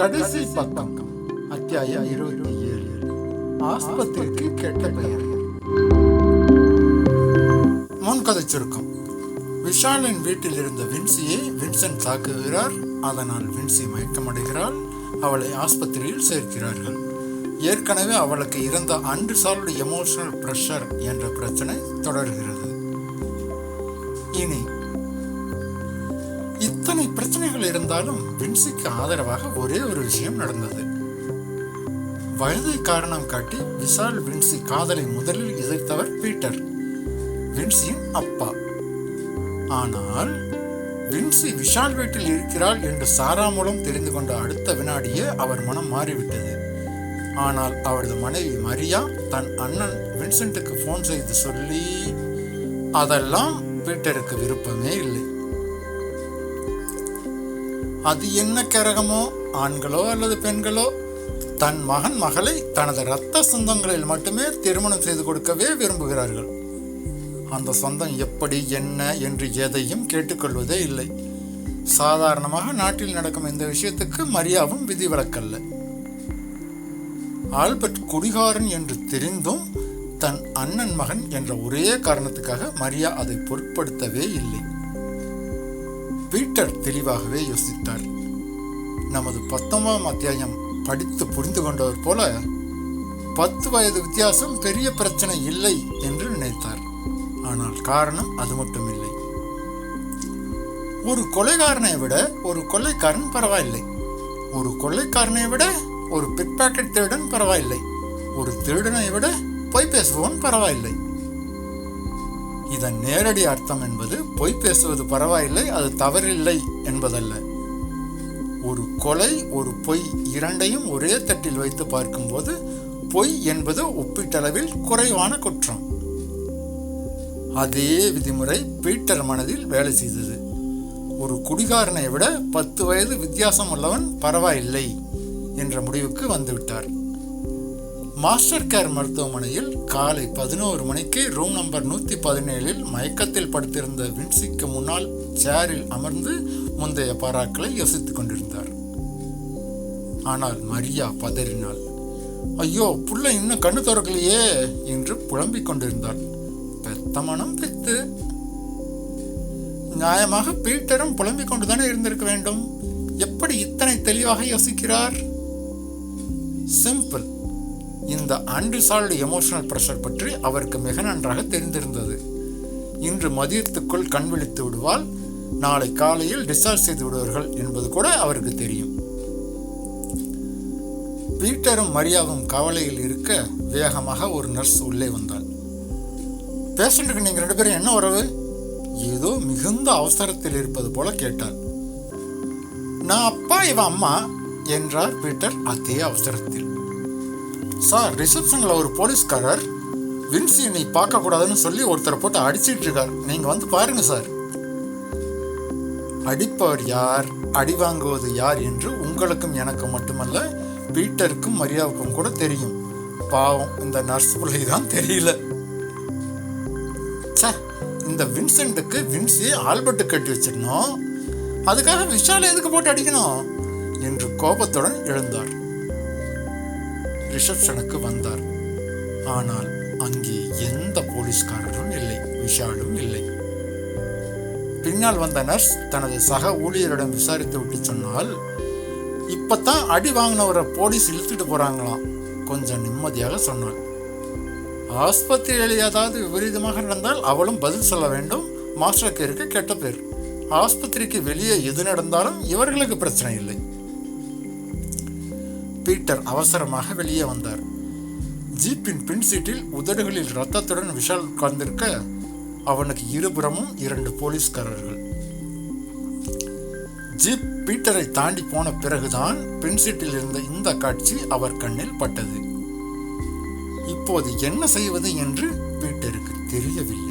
கடைசி பக்கம் அத்தியாயம் இருபத்தி ஏழு ஆஸ்பத்திரிக்கு கெட்ட பெயர் முன்கதை சுருக்கம் விஷாலின் வீட்டில் இருந்த வின்சியை வின்சென்ட் தாக்குகிறார் அதனால் வின்சி மயக்கமடைகிறாள் அவளை ஆஸ்பத்திரியில் சேர்க்கிறார்கள் ஏற்கனவே அவளுக்கு இருந்த அன்ரிசால்வ்டு எமோஷனல் ப்ரெஷர் என்ற பிரச்சனை தொடர்கிறது இனி இத்தனை பிரச்சனைகள் இருந்தாலும் வின்சிக்கு ஆதரவாக ஒரே ஒரு விஷயம் நடந்தது. வயதை காரணம் காட்டி விஷால் வின்சி காதலை முதலில் எதிர்த்தவர் பீட்டர் வின்சியின் அப்பா. ஆனால் வின்சி விஷால் வீட்டில் இருக்கிறாள் என்று சாரா மூலம் தெரிந்து கொண்ட அடுத்த வினாடியே அவர் மனம் மாறிவிட்டது. ஆனால் அவரது மனைவி மரியா தன் அண்ணன் வின்சென்ட்டுக்கு ஃபோன் செய்து சொல்லி அதெல்லாம் பீட்டருக்கு விருப்பமே இல்லை. அது என்ன கரகமோ? ஆண்களோ அல்லது பெண்களோ? தன் மகன் மகளை தனது இரத்த சொந்தங்களில் மட்டுமே திருமணம் செய்து கொடுக்கவே விரும்புகிறார்கள். அந்த சொந்தம் எப்படி என்ன என்று எதையும் கேட்டுக்கொள்வதே இல்லை. சாதாரணமாக நாட்டில் நடக்கும் இந்த விஷயத்துக்கு மரியாவும் விதிவிலக்கல்ல. ஆல்பர்ட் குடிகாரன் என்று தெரிந்தும் தன் அண்ணன் மகன் என்ற ஒரே காரணத்துக்காக மரியா அதை பொருட்படுத்தவே இல்லை. பீட்டர் தெளிவாகவே யோசித்தார். நமது பத்தொன்பதாம் அத்தியாயம் படித்து புரிந்து கொண்டவர் போல பத்து வயது வித்தியாசம் பெரிய பிரச்சனை இல்லை என்று நினைத்தார். ஆனால் காரணம் அது மட்டும் இல்லை ஒரு கொலைகாரனை விட ஒரு கொள்ளைக்காரன் பரவாயில்லை. ஒரு கொள்ளைக்காரனை விட ஒரு பிட்பாக்கெட் திருடன் பரவாயில்லை. ஒரு திருடனை விட பொய் பேசுபவன் பரவாயில்லை. இதன் நேரடி அர்த்தம் என்பது பொய் பேசுவது பரவாயில்லை அது தவறில்லை என்பதல்ல. ஒரு கொலை ஒரு பொய் இரண்டையும் ஒரே தட்டில் வைத்து பார்க்கும்போது பொய் என்பது ஒப்பீட்டளவில் குறைவான குற்றம். அதே விதிமுறை பீட்டர் மனதில் வேலை செய்தது. ஒரு குடிகாரனை விட பத்து வயது வித்தியாசம் உள்ளவன் பரவாயில்லை என்ற முடிவுக்கு வந்துவிட்டார். மாஸ்டர் கேர் மருத்துவமனையில் காலை பதினோரு மணிக்கு ரூம் நம்பர் நூற்றி பதினேழில் மயக்கத்தில் படுத்திருந்த வின்சிக்கு முன்னால் சேரில் அமர்ந்து முந்தைய பாராக்களை யோசித்துக் கொண்டிருந்தார். ஆனால் மரியா பதறினாள். ஐயோ புள்ள இன்னும் கண்ணு திறக்கலையே என்று புலம்பிக் கொண்டிருந்தாள். பெத்த மனம் பெத்து. நியாயமாக பீட்டரும் புலம்பிக் கொண்டுதானே இருந்திருக்க வேண்டும். எப்படி இத்தனை தெளிவாக யோசிக்கிறார்? சிம்பிள். இந்த அன்ரிசால்வ்டு எமோஷனல் ப்ரெஷர் பற்றி அவருக்கு மிக நன்றாக தெரிந்திருந்தது. இன்று மதியத்துக்குள் கண் விழித்து விடுவால் நாளை காலையில் டிஸ்சார்ஜ் செய்து விடுவார்கள் என்பது கூட அவருக்கு தெரியும். பீட்டரும் மரியாவும் கவலையில் இருக்க வேகமாக ஒரு நர்ஸ் உள்ளே வந்தாள். பேஷண்ட்டுக்கு நீங்கள் ரெண்டு பேரும் என்ன உறவு? ஏதோ மிகுந்த அவசரத்தில் இருப்பது போல கேட்டாள். நான் அப்பா இவன் அம்மா என்றார் பீட்டர் அதே அவசரத்தில். சார் ரிசப்ஷனில் ஒரு போலீஸ்காரர் வின்சி நீ பார்க்கக்கூடாதுன்னு சொல்லி ஒருத்தரை போட்டு அடிச்சிட்டு இருக்கார் நீங்கள் வந்து பாருங்க சார். அடிப்பவர் யார் அடி வாங்குவது யார் என்று உங்களுக்கும் எனக்கு மட்டுமல்ல பீட்டருக்கும் மரியாவுக்கும் கூட தெரியும். பாவம் இந்த நர்ஸ் பிள்ளை தான் தெரியல. ச்சே இந்த வின்சென்ட்டுக்கு வின்சி ஆல்பர்ட்டு கட்டி வச்சிடணும். அதுக்காக விஷாலை எதுக்கு போட்டு அடிக்கணும்? என்று கோபத்துடன் எழுந்தார். ரிசப்ஷனுக்கு வந்தார். ஆனால் அங்கே எந்த போலீஸ்காரரும் இல்லை விஷாலும் இல்லை. பின்னால் வந்த நர்ஸ் தனது சக ஊழியரிடம் விசாரித்து விட்டு சொன்னால் இப்பத்தான் அடி வாங்கினவரை போலீஸ் இழுத்துட்டு போறாங்களாம் கொஞ்சம் நிம்மதியாக சொன்னாள். ஆஸ்பத்திரியில் ஏதாவது விபரீதமாக நடந்தால் அவளும் பதில் சொல்ல வேண்டும் மாஸ்டர் கேருக்கு கெட்ட பேர். ஆஸ்பத்திரிக்கு வெளியே எது நடந்தாலும் இவர்களுக்கு பிரச்சனை இல்லை. பீட்டர் அவசரமாக வெளியே வந்தார். ஜீப்பின் பின் சீட்டில் உதடுகளில் ரத்தத்துடன் விஷால் உட்கார்ந்திருக்க அவனுக்கு இருபுறமும் இரண்டு போலீஸ்காரர்கள். ஜீப் பீட்டரை தாண்டி போன பிறகுதான் பின் சீட்டில் இருந்த இந்த காட்சி அவர் கண்ணில் பட்டது. இப்போது என்ன செய்வது என்று பீட்டருக்கு தெரியவில்லை.